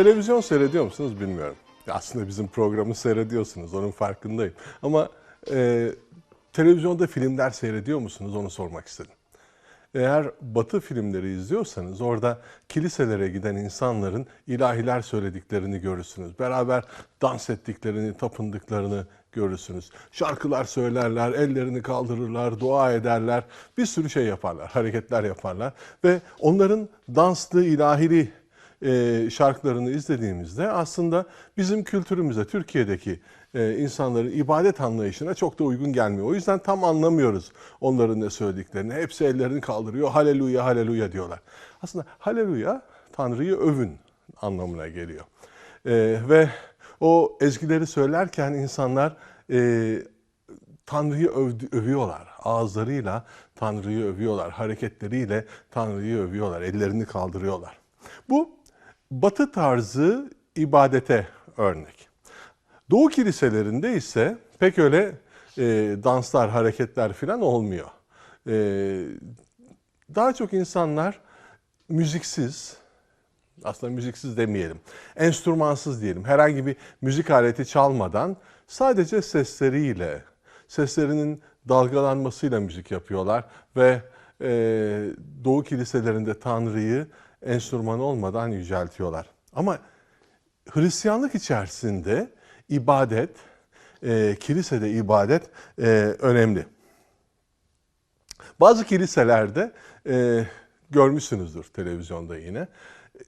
Televizyon seyrediyor musunuz bilmiyorum. Aslında bizim programı seyrediyorsunuz, onun farkındayım. Ama e, televizyonda filmler seyrediyor musunuz onu sormak istedim. Eğer Batı filmleri izliyorsanız orada kiliselere giden insanların ilahiler söylediklerini görürsünüz. Beraber dans ettiklerini, tapındıklarını görürsünüz. Şarkılar söylerler, ellerini kaldırırlar, dua ederler. Bir sürü şey yaparlar, hareketler yaparlar. Ve onların danslı, ilahili e, şarkılarını izlediğimizde aslında bizim kültürümüze, Türkiye'deki e, insanların ibadet anlayışına çok da uygun gelmiyor. O yüzden tam anlamıyoruz onların ne söylediklerini. Hepsi ellerini kaldırıyor, haleluya, haleluya diyorlar. Aslında haleluya, Tanrı'yı övün anlamına geliyor. E, ve o ezgileri söylerken insanlar e, Tanrı'yı övüyorlar. Ağızlarıyla Tanrı'yı övüyorlar. Hareketleriyle Tanrı'yı övüyorlar. Ellerini kaldırıyorlar. Bu Batı tarzı ibadete örnek. Doğu kiliselerinde ise pek öyle e, danslar, hareketler falan olmuyor. E, daha çok insanlar müziksiz, aslında müziksiz demeyelim, enstrümansız diyelim. Herhangi bir müzik aleti çalmadan sadece sesleriyle, seslerinin dalgalanmasıyla müzik yapıyorlar ve e, Doğu kiliselerinde Tanrı'yı enstrüman olmadan yüceltiyorlar. Ama Hristiyanlık içerisinde ibadet, e, kilisede ibadet e, önemli. Bazı kiliselerde e, görmüşsünüzdür televizyonda yine.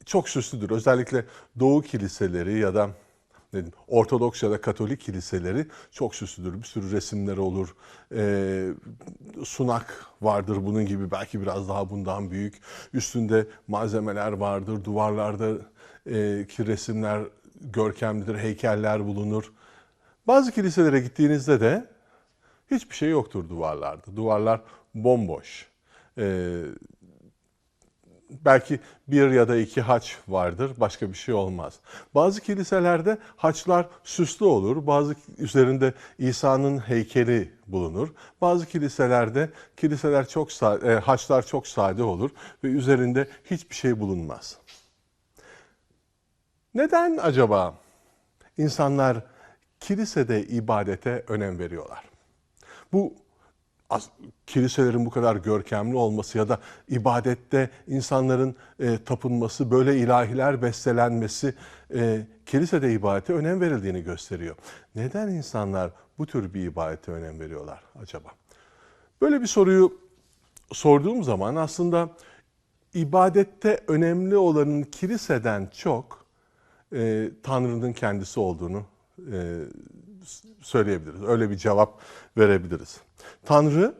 Çok süslüdür. Özellikle Doğu kiliseleri ya da ne Ortodoks ya da Katolik kiliseleri çok süslüdür. Bir sürü resimler olur. Ee, sunak vardır bunun gibi belki biraz daha bundan büyük. Üstünde malzemeler vardır. Duvarlarda e, ki resimler görkemlidir. Heykeller bulunur. Bazı kiliselere gittiğinizde de hiçbir şey yoktur duvarlarda. Duvarlar bomboş. Ee, belki bir ya da iki haç vardır, başka bir şey olmaz. Bazı kiliselerde haçlar süslü olur, bazı üzerinde İsa'nın heykeli bulunur. Bazı kiliselerde kiliseler çok e, haçlar çok sade olur ve üzerinde hiçbir şey bulunmaz. Neden acaba insanlar kilisede ibadete önem veriyorlar? Bu kiliselerin bu kadar görkemli olması ya da ibadette insanların e, tapınması, böyle ilahiler bestelenmesi e, kilisede ibadete önem verildiğini gösteriyor. Neden insanlar bu tür bir ibadete önem veriyorlar acaba? Böyle bir soruyu sorduğum zaman aslında ibadette önemli olanın kiliseden çok e, Tanrı'nın kendisi olduğunu e, söyleyebiliriz. Öyle bir cevap verebiliriz. Tanrı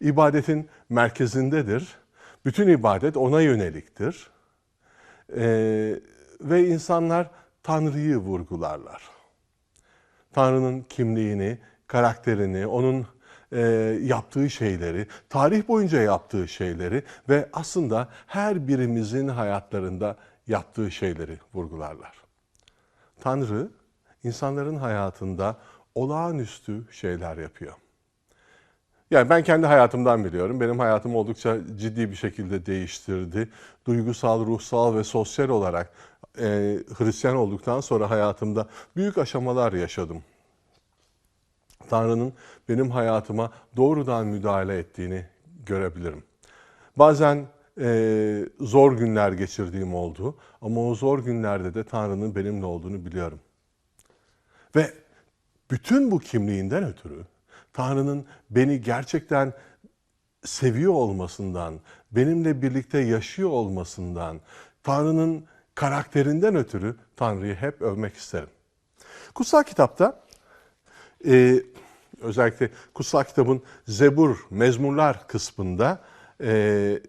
ibadetin merkezindedir. Bütün ibadet ona yöneliktir. Ee, ve insanlar Tanrı'yı vurgularlar. Tanrı'nın kimliğini, karakterini, onun e, yaptığı şeyleri, tarih boyunca yaptığı şeyleri ve aslında her birimizin hayatlarında yaptığı şeyleri vurgularlar. Tanrı insanların hayatında olağanüstü şeyler yapıyor. Yani ben kendi hayatımdan biliyorum. Benim hayatım oldukça ciddi bir şekilde değiştirdi. Duygusal, ruhsal ve sosyal olarak e, Hristiyan olduktan sonra hayatımda büyük aşamalar yaşadım. Tanrı'nın benim hayatıma doğrudan müdahale ettiğini görebilirim. Bazen e, zor günler geçirdiğim oldu ama o zor günlerde de Tanrı'nın benimle olduğunu biliyorum. Ve bütün bu kimliğinden ötürü Tanrı'nın beni gerçekten seviyor olmasından, benimle birlikte yaşıyor olmasından, Tanrı'nın karakterinden ötürü Tanrı'yı hep övmek isterim. Kutsal kitapta e, özellikle kutsal kitabın Zebur, Mezmurlar kısmında e,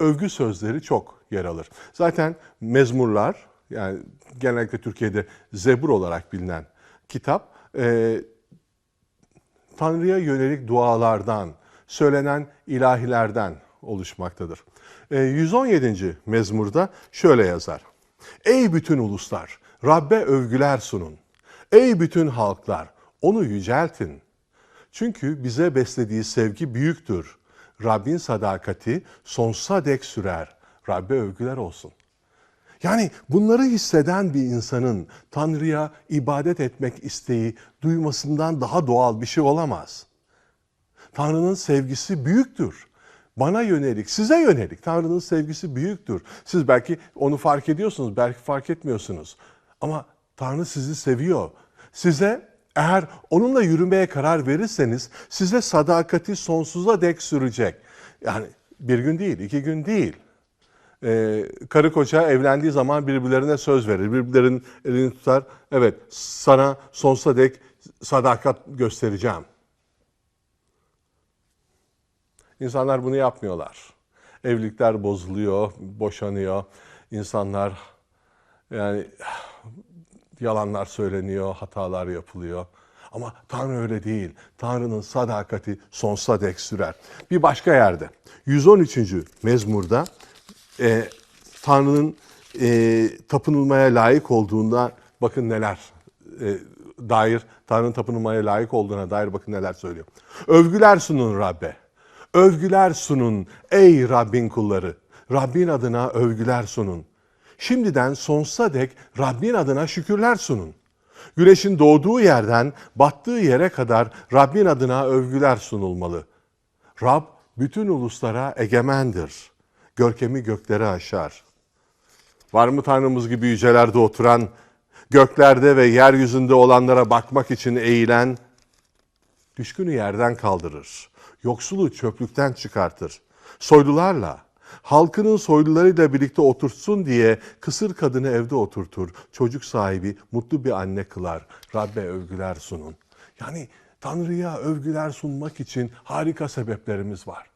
övgü sözleri çok yer alır. Zaten mezmurlar yani genellikle Türkiye'de Zebur olarak bilinen kitap e, Tanrı'ya yönelik dualardan, söylenen ilahilerden oluşmaktadır. E, 117. mezmurda şöyle yazar. Ey bütün uluslar, Rabbe övgüler sunun. Ey bütün halklar, onu yüceltin. Çünkü bize beslediği sevgi büyüktür. Rabbin sadakati sonsuza dek sürer. Rabbe övgüler olsun. Yani bunları hisseden bir insanın Tanrı'ya ibadet etmek isteği duymasından daha doğal bir şey olamaz. Tanrı'nın sevgisi büyüktür. Bana yönelik, size yönelik Tanrı'nın sevgisi büyüktür. Siz belki onu fark ediyorsunuz, belki fark etmiyorsunuz. Ama Tanrı sizi seviyor. Size eğer onunla yürümeye karar verirseniz size sadakati sonsuza dek sürecek. Yani bir gün değil, iki gün değil. Ee, karı koca evlendiği zaman birbirlerine söz verir. Birbirlerinin elini tutar. Evet sana sonsuza dek sadakat göstereceğim. İnsanlar bunu yapmıyorlar. Evlilikler bozuluyor, boşanıyor. İnsanlar yani yalanlar söyleniyor, hatalar yapılıyor. Ama Tanrı öyle değil. Tanrı'nın sadakati sonsuza dek sürer. Bir başka yerde 113. mezmurda e, Tanrı'nın e, tapınılmaya layık olduğunda bakın neler e, dair Tanrı'nın tapınılmaya layık olduğuna dair bakın neler söylüyor. Övgüler sunun Rabbe. Övgüler sunun ey Rabbin kulları. Rabbin adına övgüler sunun. Şimdiden sonsuza dek Rabbin adına şükürler sunun. Güneşin doğduğu yerden battığı yere kadar Rabbin adına övgüler sunulmalı. Rab bütün uluslara egemendir. Görkemi gökleri aşar. Var mı Tanrımız gibi yücelerde oturan, göklerde ve yeryüzünde olanlara bakmak için eğilen, düşkünü yerden kaldırır, yoksulu çöplükten çıkartır. Soylularla, halkının soylularıyla birlikte otursun diye kısır kadını evde oturtur. Çocuk sahibi mutlu bir anne kılar. Rabbe övgüler sunun. Yani Tanrı'ya övgüler sunmak için harika sebeplerimiz var.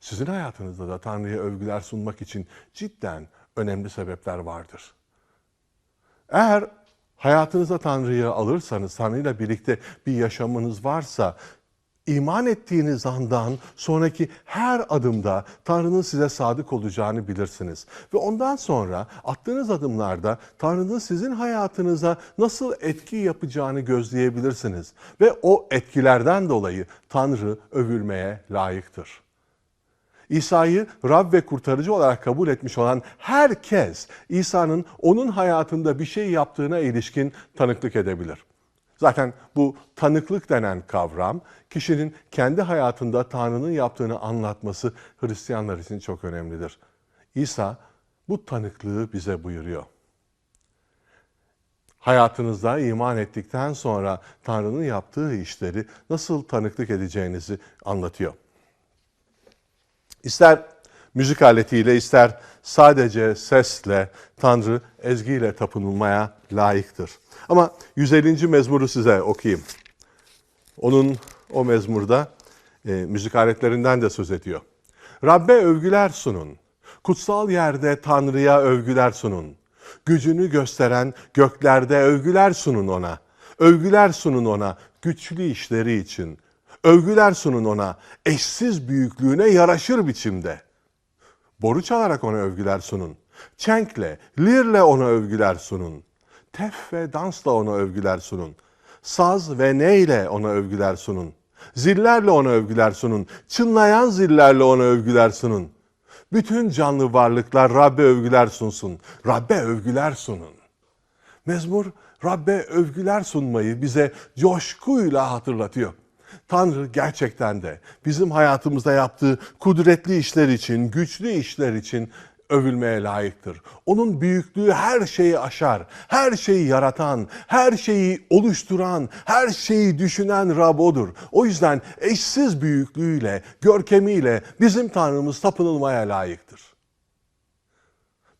Sizin hayatınızda da Tanrı'ya övgüler sunmak için cidden önemli sebepler vardır. Eğer hayatınıza Tanrı'yı alırsanız, Tanrı'yla birlikte bir yaşamınız varsa, iman ettiğiniz andan sonraki her adımda Tanrı'nın size sadık olacağını bilirsiniz. Ve ondan sonra attığınız adımlarda Tanrı'nın sizin hayatınıza nasıl etki yapacağını gözleyebilirsiniz. Ve o etkilerden dolayı Tanrı övülmeye layıktır. İsa'yı Rab ve kurtarıcı olarak kabul etmiş olan herkes İsa'nın onun hayatında bir şey yaptığına ilişkin tanıklık edebilir. Zaten bu tanıklık denen kavram kişinin kendi hayatında Tanrı'nın yaptığını anlatması Hristiyanlar için çok önemlidir. İsa bu tanıklığı bize buyuruyor. Hayatınızda iman ettikten sonra Tanrı'nın yaptığı işleri nasıl tanıklık edeceğinizi anlatıyor. İster müzik aletiyle ister sadece sesle Tanrı ezgiyle tapınılmaya layıktır. Ama 150. mezmuru size okuyayım. Onun o mezmurda e, müzik aletlerinden de söz ediyor. Rabbe övgüler sunun. Kutsal yerde Tanrı'ya övgüler sunun. Gücünü gösteren göklerde övgüler sunun ona. Övgüler sunun ona güçlü işleri için. Övgüler sunun ona eşsiz büyüklüğüne yaraşır biçimde. Boru çalarak ona övgüler sunun. Çenkle, lirle ona övgüler sunun. Tef ve dansla ona övgüler sunun. Saz ve neyle ona övgüler sunun. Zillerle ona övgüler sunun. Çınlayan zillerle ona övgüler sunun. Bütün canlı varlıklar Rabbe övgüler sunsun. Rabbe övgüler sunun. Mezmur Rabbe övgüler sunmayı bize coşkuyla hatırlatıyor. Tanrı gerçekten de bizim hayatımızda yaptığı kudretli işler için, güçlü işler için övülmeye layıktır. Onun büyüklüğü her şeyi aşar. Her şeyi yaratan, her şeyi oluşturan, her şeyi düşünen Rab odur. O yüzden eşsiz büyüklüğüyle, görkemiyle bizim Tanrımız tapınılmaya layıktır.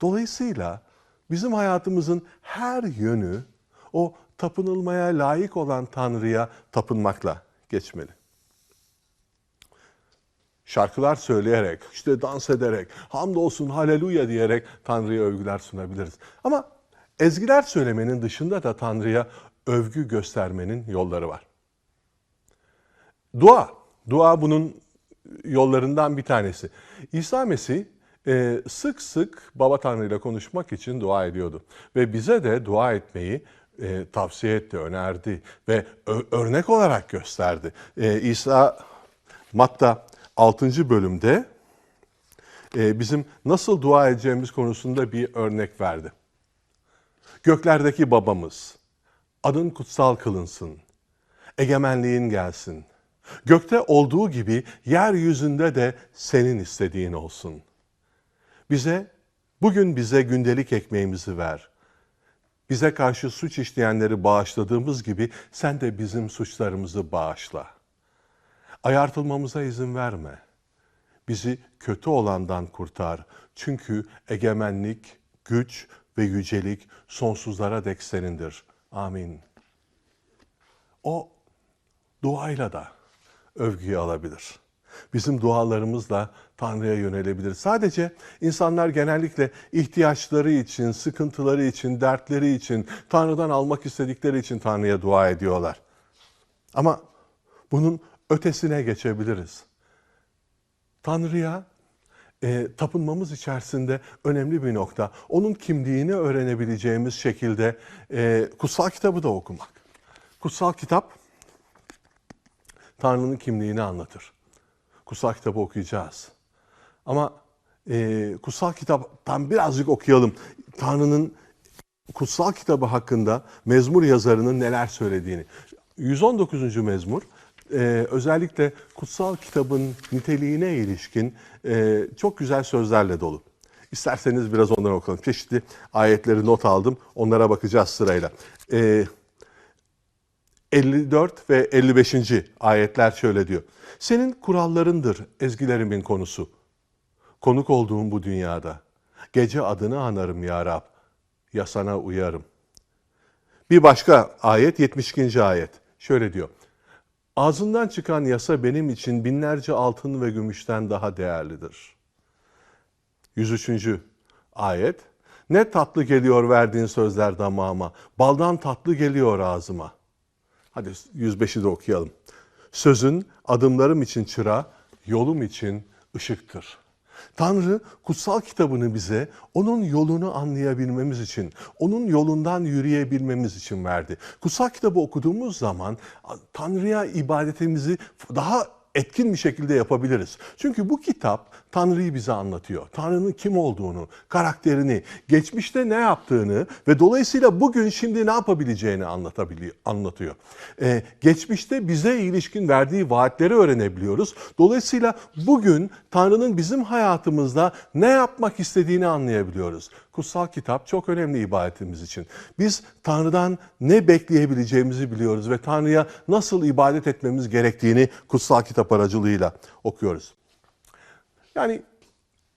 Dolayısıyla bizim hayatımızın her yönü o tapınılmaya layık olan Tanrı'ya tapınmakla geçmeli. Şarkılar söyleyerek, işte dans ederek, hamdolsun, haleluya diyerek Tanrı'ya övgüler sunabiliriz. Ama ezgiler söylemenin dışında da Tanrı'ya övgü göstermenin yolları var. Dua, dua bunun yollarından bir tanesi. İsa Mesih e, sık sık Baba Tanrı ile konuşmak için dua ediyordu. Ve bize de dua etmeyi e, tavsiye etti, önerdi ve örnek olarak gösterdi. E, İsa Matta 6. bölümde e, bizim nasıl dua edeceğimiz konusunda bir örnek verdi. Göklerdeki babamız, adın kutsal kılınsın, egemenliğin gelsin. Gökte olduğu gibi yeryüzünde de senin istediğin olsun. Bize, bugün bize gündelik ekmeğimizi ver. Bize karşı suç işleyenleri bağışladığımız gibi sen de bizim suçlarımızı bağışla. Ayartılmamıza izin verme. Bizi kötü olandan kurtar. Çünkü egemenlik, güç ve yücelik sonsuzlara dek senindir. Amin. O duayla da övgüyü alabilir. Bizim dualarımızla Tanrı'ya yönelebilir. Sadece insanlar genellikle ihtiyaçları için, sıkıntıları için, dertleri için, Tanrı'dan almak istedikleri için Tanrı'ya dua ediyorlar. Ama bunun ötesine geçebiliriz. Tanrı'ya e, tapınmamız içerisinde önemli bir nokta. Onun kimliğini öğrenebileceğimiz şekilde e, kutsal kitabı da okumak. Kutsal kitap Tanrı'nın kimliğini anlatır. Kutsal kitabı okuyacağız. Ama e, kutsal kitaptan birazcık okuyalım. Tanrı'nın kutsal kitabı hakkında mezmur yazarının neler söylediğini. 119. mezmur e, özellikle kutsal kitabın niteliğine ilişkin e, çok güzel sözlerle dolu. İsterseniz biraz onları okuyalım. Çeşitli ayetleri not aldım. Onlara bakacağız sırayla. E, 54 ve 55. ayetler şöyle diyor. Senin kurallarındır ezgilerimin konusu. Konuk olduğum bu dünyada. Gece adını anarım ya Rab. Yasana uyarım. Bir başka ayet 72. ayet. Şöyle diyor. Ağzından çıkan yasa benim için binlerce altın ve gümüşten daha değerlidir. 103. ayet. Ne tatlı geliyor verdiğin sözler damağıma. Baldan tatlı geliyor ağzıma. Hadi 105'i de okuyalım. Sözün adımlarım için çıra, yolum için ışıktır. Tanrı kutsal kitabını bize onun yolunu anlayabilmemiz için, onun yolundan yürüyebilmemiz için verdi. Kutsal kitabı okuduğumuz zaman Tanrı'ya ibadetimizi daha etkin bir şekilde yapabiliriz. Çünkü bu kitap Tanrı'yı bize anlatıyor. Tanrı'nın kim olduğunu, karakterini, geçmişte ne yaptığını ve dolayısıyla bugün şimdi ne yapabileceğini anlatıyor. Ee, geçmişte bize ilişkin verdiği vaatleri öğrenebiliyoruz. Dolayısıyla bugün Tanrı'nın bizim hayatımızda ne yapmak istediğini anlayabiliyoruz. Kutsal kitap çok önemli ibadetimiz için. Biz Tanrı'dan ne bekleyebileceğimizi biliyoruz ve Tanrı'ya nasıl ibadet etmemiz gerektiğini kutsal kitap aracılığıyla okuyoruz. Yani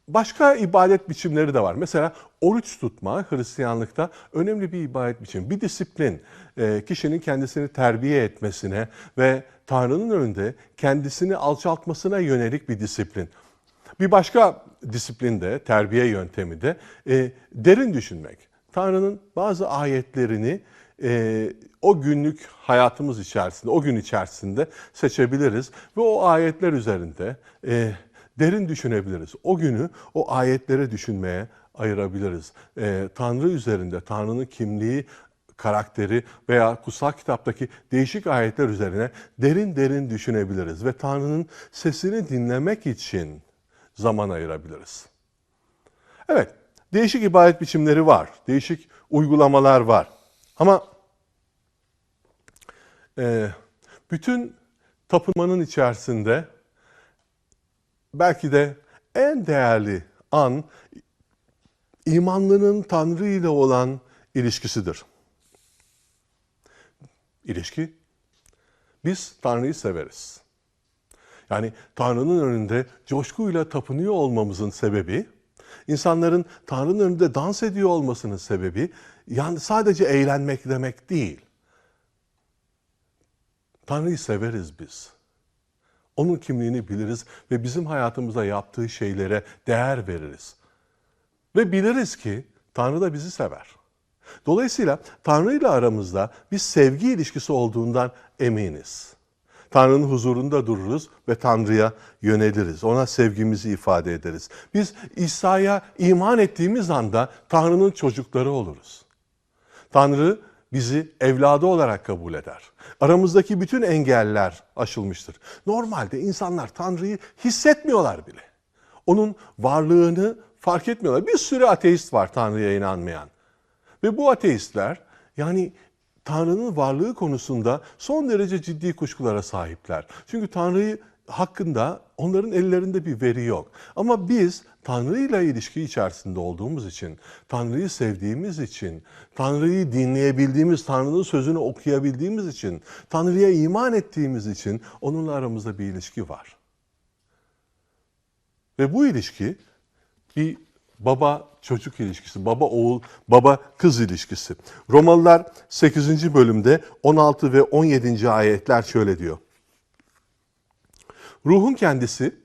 başka ibadet biçimleri de var. Mesela oruç tutma Hristiyanlıkta önemli bir ibadet biçimi. Bir disiplin e, kişinin kendisini terbiye etmesine ve Tanrı'nın önünde kendisini alçaltmasına yönelik bir disiplin. Bir başka disiplin de, terbiye yöntemi de e, derin düşünmek. Tanrı'nın bazı ayetlerini e, o günlük hayatımız içerisinde, o gün içerisinde seçebiliriz ve o ayetler üzerinde e, derin düşünebiliriz. O günü o ayetlere düşünmeye ayırabiliriz. E, Tanrı üzerinde, Tanrı'nın kimliği, karakteri veya kutsal kitaptaki değişik ayetler üzerine derin derin düşünebiliriz ve Tanrı'nın sesini dinlemek için zaman ayırabiliriz. Evet, değişik ibadet biçimleri var, değişik uygulamalar var. Ama e, bütün tapınmanın içerisinde belki de en değerli an imanlının Tanrı ile olan ilişkisidir. İlişki. Biz Tanrı'yı severiz. Yani Tanrı'nın önünde coşkuyla tapınıyor olmamızın sebebi, insanların Tanrı'nın önünde dans ediyor olmasının sebebi, yani sadece eğlenmek demek değil. Tanrı'yı severiz biz. Onun kimliğini biliriz ve bizim hayatımızda yaptığı şeylere değer veririz. Ve biliriz ki Tanrı da bizi sever. Dolayısıyla Tanrı ile aramızda bir sevgi ilişkisi olduğundan eminiz. Tanrı'nın huzurunda dururuz ve Tanrı'ya yöneliriz. Ona sevgimizi ifade ederiz. Biz İsa'ya iman ettiğimiz anda Tanrı'nın çocukları oluruz. Tanrı bizi evladı olarak kabul eder. Aramızdaki bütün engeller aşılmıştır. Normalde insanlar Tanrı'yı hissetmiyorlar bile. Onun varlığını fark etmiyorlar. Bir sürü ateist var Tanrı'ya inanmayan. Ve bu ateistler yani Tanrı'nın varlığı konusunda son derece ciddi kuşkulara sahipler. Çünkü Tanrı'yı hakkında onların ellerinde bir veri yok. Ama biz Tanrı ile ilişki içerisinde olduğumuz için, Tanrı'yı sevdiğimiz için, Tanrı'yı dinleyebildiğimiz, Tanrı'nın sözünü okuyabildiğimiz için, Tanrı'ya iman ettiğimiz için onunla aramızda bir ilişki var. Ve bu ilişki bir baba çocuk ilişkisi, baba oğul, baba kız ilişkisi. Romalılar 8. bölümde 16 ve 17. ayetler şöyle diyor. Ruhun kendisi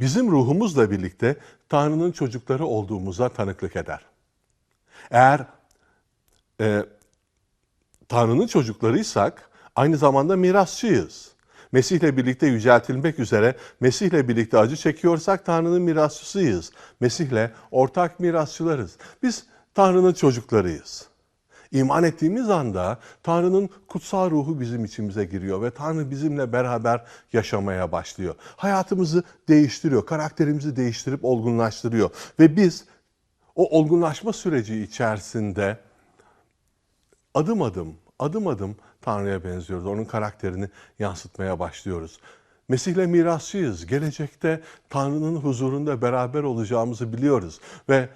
bizim ruhumuzla birlikte Tanrı'nın çocukları olduğumuza tanıklık eder. Eğer e, Tanrı'nın çocuklarıysak aynı zamanda mirasçıyız. Mesih'le birlikte yüceltilmek üzere Mesih'le birlikte acı çekiyorsak Tanrı'nın mirasçısıyız. Mesih'le ortak mirasçılarız. Biz Tanrı'nın çocuklarıyız. İman ettiğimiz anda Tanrı'nın kutsal ruhu bizim içimize giriyor ve Tanrı bizimle beraber yaşamaya başlıyor. Hayatımızı değiştiriyor, karakterimizi değiştirip olgunlaştırıyor ve biz o olgunlaşma süreci içerisinde adım adım, adım adım Tanrı'ya benziyoruz. Onun karakterini yansıtmaya başlıyoruz. Mesih'le mirasçıyız. Gelecekte Tanrı'nın huzurunda beraber olacağımızı biliyoruz. Ve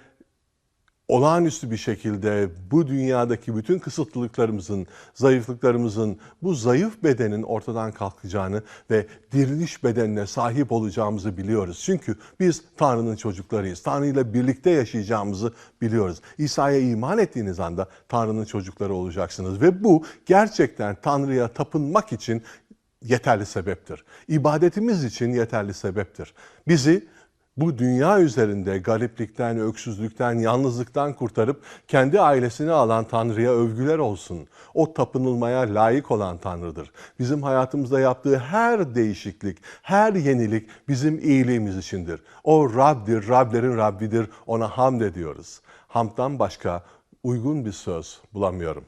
olağanüstü bir şekilde bu dünyadaki bütün kısıtlılıklarımızın, zayıflıklarımızın, bu zayıf bedenin ortadan kalkacağını ve diriliş bedenine sahip olacağımızı biliyoruz. Çünkü biz Tanrı'nın çocuklarıyız. Tanrı ile birlikte yaşayacağımızı biliyoruz. İsa'ya iman ettiğiniz anda Tanrı'nın çocukları olacaksınız ve bu gerçekten Tanrı'ya tapınmak için yeterli sebeptir. İbadetimiz için yeterli sebeptir. Bizi bu dünya üzerinde gariplikten, öksüzlükten, yalnızlıktan kurtarıp kendi ailesini alan Tanrı'ya övgüler olsun. O tapınılmaya layık olan Tanrı'dır. Bizim hayatımızda yaptığı her değişiklik, her yenilik bizim iyiliğimiz içindir. O Rab'dir, Rablerin Rabbidir, ona hamd ediyoruz. Hamddan başka uygun bir söz bulamıyorum.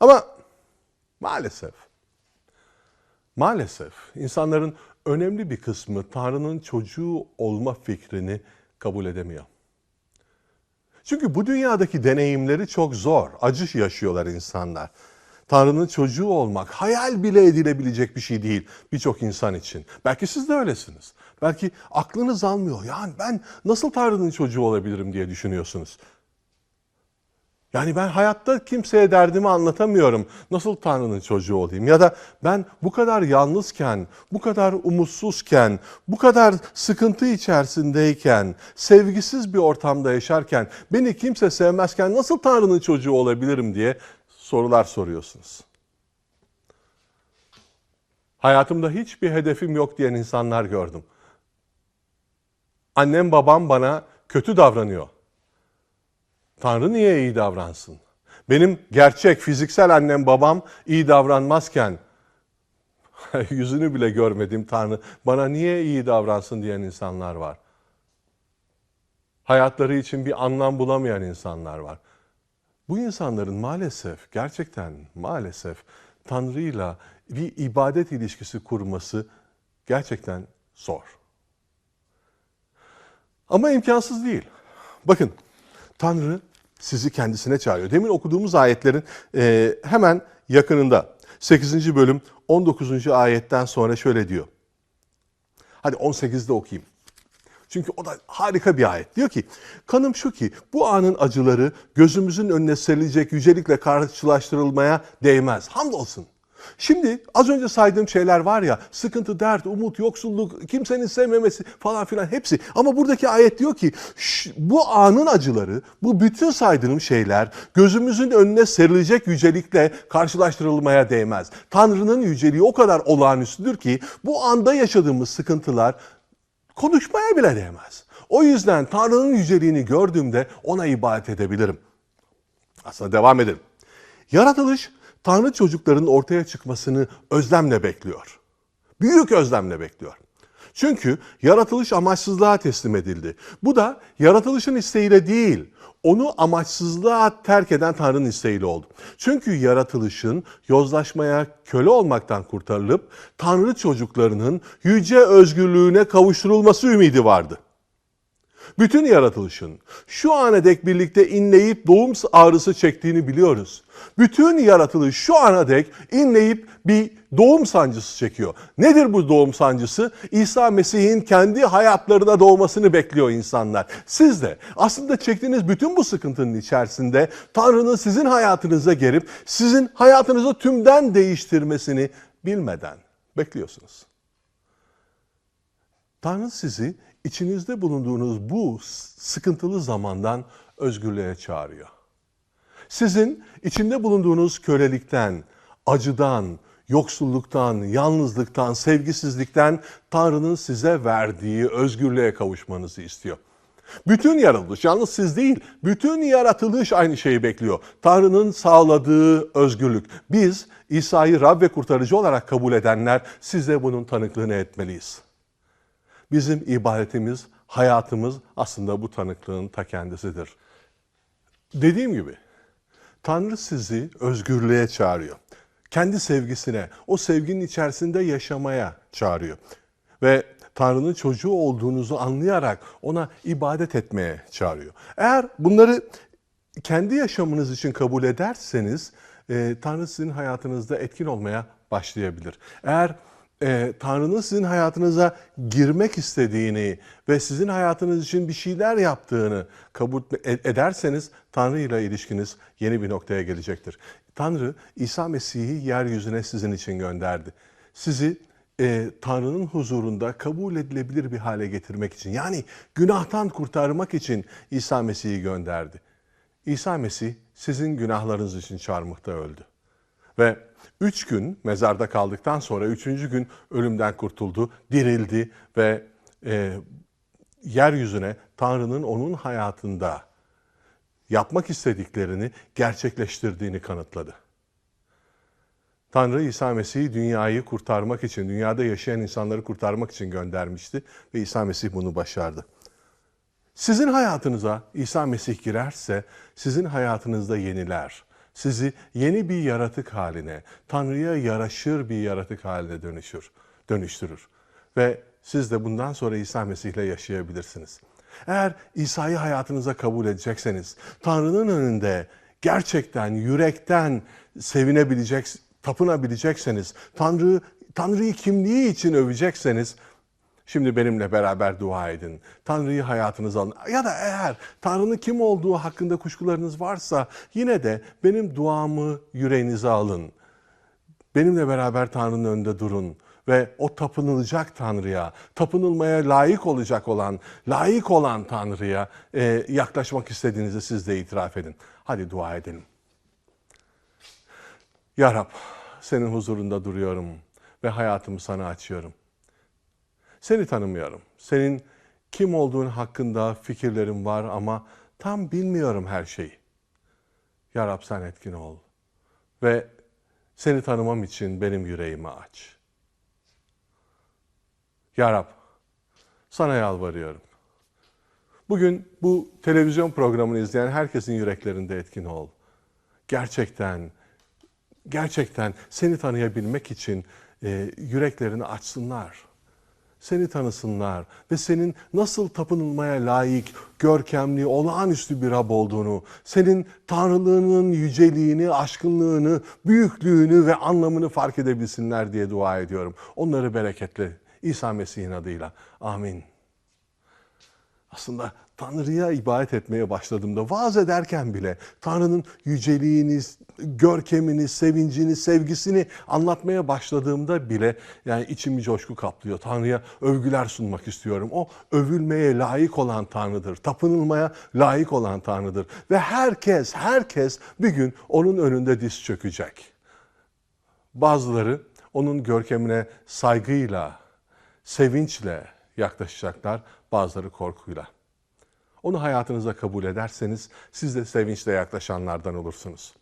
Ama maalesef Maalesef insanların önemli bir kısmı Tanrı'nın çocuğu olma fikrini kabul edemiyor. Çünkü bu dünyadaki deneyimleri çok zor, acı yaşıyorlar insanlar. Tanrı'nın çocuğu olmak hayal bile edilebilecek bir şey değil birçok insan için. Belki siz de öylesiniz. Belki aklınız almıyor. Yani ben nasıl Tanrı'nın çocuğu olabilirim diye düşünüyorsunuz. Yani ben hayatta kimseye derdimi anlatamıyorum. Nasıl Tanrı'nın çocuğu olayım? Ya da ben bu kadar yalnızken, bu kadar umutsuzken, bu kadar sıkıntı içerisindeyken, sevgisiz bir ortamda yaşarken, beni kimse sevmezken nasıl Tanrı'nın çocuğu olabilirim diye sorular soruyorsunuz. Hayatımda hiçbir hedefim yok diyen insanlar gördüm. Annem babam bana kötü davranıyor. Tanrı niye iyi davransın? Benim gerçek fiziksel annem babam iyi davranmazken yüzünü bile görmediğim Tanrı bana niye iyi davransın diyen insanlar var. Hayatları için bir anlam bulamayan insanlar var. Bu insanların maalesef gerçekten maalesef Tanrı'yla bir ibadet ilişkisi kurması gerçekten zor. Ama imkansız değil. Bakın Tanrı sizi kendisine çağırıyor. Demin okuduğumuz ayetlerin e, hemen yakınında 8. bölüm 19. ayetten sonra şöyle diyor. Hadi 18'de okuyayım. Çünkü o da harika bir ayet. Diyor ki, kanım şu ki bu anın acıları gözümüzün önüne serilecek yücelikle karşılaştırılmaya değmez. Hamdolsun. Şimdi az önce saydığım şeyler var ya sıkıntı, dert, umut, yoksulluk, kimsenin sevmemesi falan filan hepsi. Ama buradaki ayet diyor ki bu anın acıları, bu bütün saydığım şeyler gözümüzün önüne serilecek yücelikle karşılaştırılmaya değmez. Tanrı'nın yüceliği o kadar olağanüstüdür ki bu anda yaşadığımız sıkıntılar konuşmaya bile değmez. O yüzden Tanrı'nın yüceliğini gördüğümde ona ibadet edebilirim. Aslında devam edelim. Yaratılış Tanrı çocukların ortaya çıkmasını özlemle bekliyor. Büyük özlemle bekliyor. Çünkü yaratılış amaçsızlığa teslim edildi. Bu da yaratılışın isteğiyle değil, onu amaçsızlığa terk eden Tanrı'nın isteğiyle oldu. Çünkü yaratılışın yozlaşmaya köle olmaktan kurtarılıp Tanrı çocuklarının yüce özgürlüğüne kavuşturulması ümidi vardı. Bütün yaratılışın şu ana dek birlikte inleyip doğum ağrısı çektiğini biliyoruz. Bütün yaratılış şu ana dek inleyip bir doğum sancısı çekiyor. Nedir bu doğum sancısı? İsa Mesih'in kendi hayatlarına doğmasını bekliyor insanlar. Siz de aslında çektiğiniz bütün bu sıkıntının içerisinde Tanrı'nın sizin hayatınıza gelip sizin hayatınızı tümden değiştirmesini bilmeden bekliyorsunuz. Tanrı sizi içinizde bulunduğunuz bu sıkıntılı zamandan özgürlüğe çağırıyor. Sizin içinde bulunduğunuz kölelikten, acıdan, yoksulluktan, yalnızlıktan, sevgisizlikten Tanrı'nın size verdiği özgürlüğe kavuşmanızı istiyor. Bütün yaratılış, yalnız siz değil, bütün yaratılış aynı şeyi bekliyor. Tanrı'nın sağladığı özgürlük. Biz İsa'yı Rab ve kurtarıcı olarak kabul edenler size bunun tanıklığını etmeliyiz. Bizim ibadetimiz, hayatımız aslında bu tanıklığın ta kendisidir. Dediğim gibi Tanrı sizi özgürlüğe çağırıyor. Kendi sevgisine, o sevginin içerisinde yaşamaya çağırıyor. Ve Tanrı'nın çocuğu olduğunuzu anlayarak ona ibadet etmeye çağırıyor. Eğer bunları kendi yaşamınız için kabul ederseniz e, Tanrı sizin hayatınızda etkin olmaya başlayabilir. Eğer e, Tanrı'nın sizin hayatınıza girmek istediğini ve sizin hayatınız için bir şeyler yaptığını kabul ederseniz Tanrı ile ilişkiniz yeni bir noktaya gelecektir. Tanrı İsa Mesih'i yeryüzüne sizin için gönderdi. Sizi e, Tanrı'nın huzurunda kabul edilebilir bir hale getirmek için yani günahtan kurtarmak için İsa Mesih'i gönderdi. İsa Mesih sizin günahlarınız için çarmıhta öldü. Ve üç gün mezarda kaldıktan sonra üçüncü gün ölümden kurtuldu, dirildi ve e, yeryüzüne Tanrı'nın onun hayatında yapmak istediklerini gerçekleştirdiğini kanıtladı. Tanrı İsa Mesih'i dünyayı kurtarmak için, dünyada yaşayan insanları kurtarmak için göndermişti ve İsa Mesih bunu başardı. Sizin hayatınıza İsa Mesih girerse sizin hayatınızda yeniler, sizi yeni bir yaratık haline, Tanrı'ya yaraşır bir yaratık haline dönüşür, dönüştürür. Ve siz de bundan sonra İsa Mesih'le yaşayabilirsiniz. Eğer İsa'yı hayatınıza kabul edecekseniz, Tanrı'nın önünde gerçekten yürekten sevinebilecek, tapınabilecekseniz, Tanrı Tanrı'yı kimliği için övecekseniz Şimdi benimle beraber dua edin. Tanrı'yı hayatınıza alın. Ya da eğer Tanrı'nın kim olduğu hakkında kuşkularınız varsa yine de benim duamı yüreğinize alın. Benimle beraber Tanrı'nın önünde durun ve o tapınılacak Tanrı'ya, tapınılmaya layık olacak olan, layık olan Tanrı'ya e, yaklaşmak istediğinizi siz de itiraf edin. Hadi dua edelim. Ya Rab, senin huzurunda duruyorum ve hayatımı sana açıyorum. Seni tanımıyorum. Senin kim olduğun hakkında fikirlerim var ama tam bilmiyorum her şeyi. Ya Rab sen etkin ol. Ve seni tanımam için benim yüreğimi aç. Ya Rab sana yalvarıyorum. Bugün bu televizyon programını izleyen herkesin yüreklerinde etkin ol. Gerçekten, gerçekten seni tanıyabilmek için e, yüreklerini açsınlar seni tanısınlar ve senin nasıl tapınılmaya layık, görkemli, olağanüstü bir Rab olduğunu, senin tanrılığının yüceliğini, aşkınlığını, büyüklüğünü ve anlamını fark edebilsinler diye dua ediyorum. Onları bereketle İsa Mesih'in adıyla. Amin. Aslında Tanrı'ya ibadet etmeye başladığımda vaaz ederken bile Tanrı'nın yüceliğini, görkemini, sevincini, sevgisini anlatmaya başladığımda bile yani içimi coşku kaplıyor. Tanrı'ya övgüler sunmak istiyorum. O övülmeye layık olan Tanrı'dır. Tapınılmaya layık olan Tanrı'dır. Ve herkes, herkes bir gün onun önünde diz çökecek. Bazıları onun görkemine saygıyla, sevinçle yaklaşacaklar, bazıları korkuyla. Onu hayatınıza kabul ederseniz siz de sevinçle yaklaşanlardan olursunuz.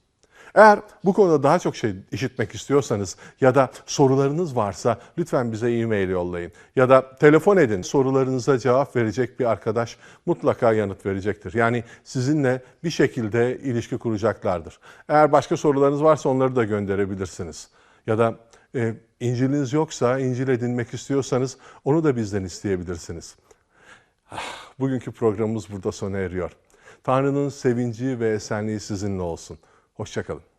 Eğer bu konuda daha çok şey işitmek istiyorsanız ya da sorularınız varsa lütfen bize e-mail yollayın. Ya da telefon edin. Sorularınıza cevap verecek bir arkadaş mutlaka yanıt verecektir. Yani sizinle bir şekilde ilişki kuracaklardır. Eğer başka sorularınız varsa onları da gönderebilirsiniz. Ya da e, İncil'iniz yoksa, İncil edinmek istiyorsanız onu da bizden isteyebilirsiniz. Ah, Bugünkü programımız burada sona eriyor. Tanrı'nın sevinci ve esenliği sizinle olsun. Hoşçakalın.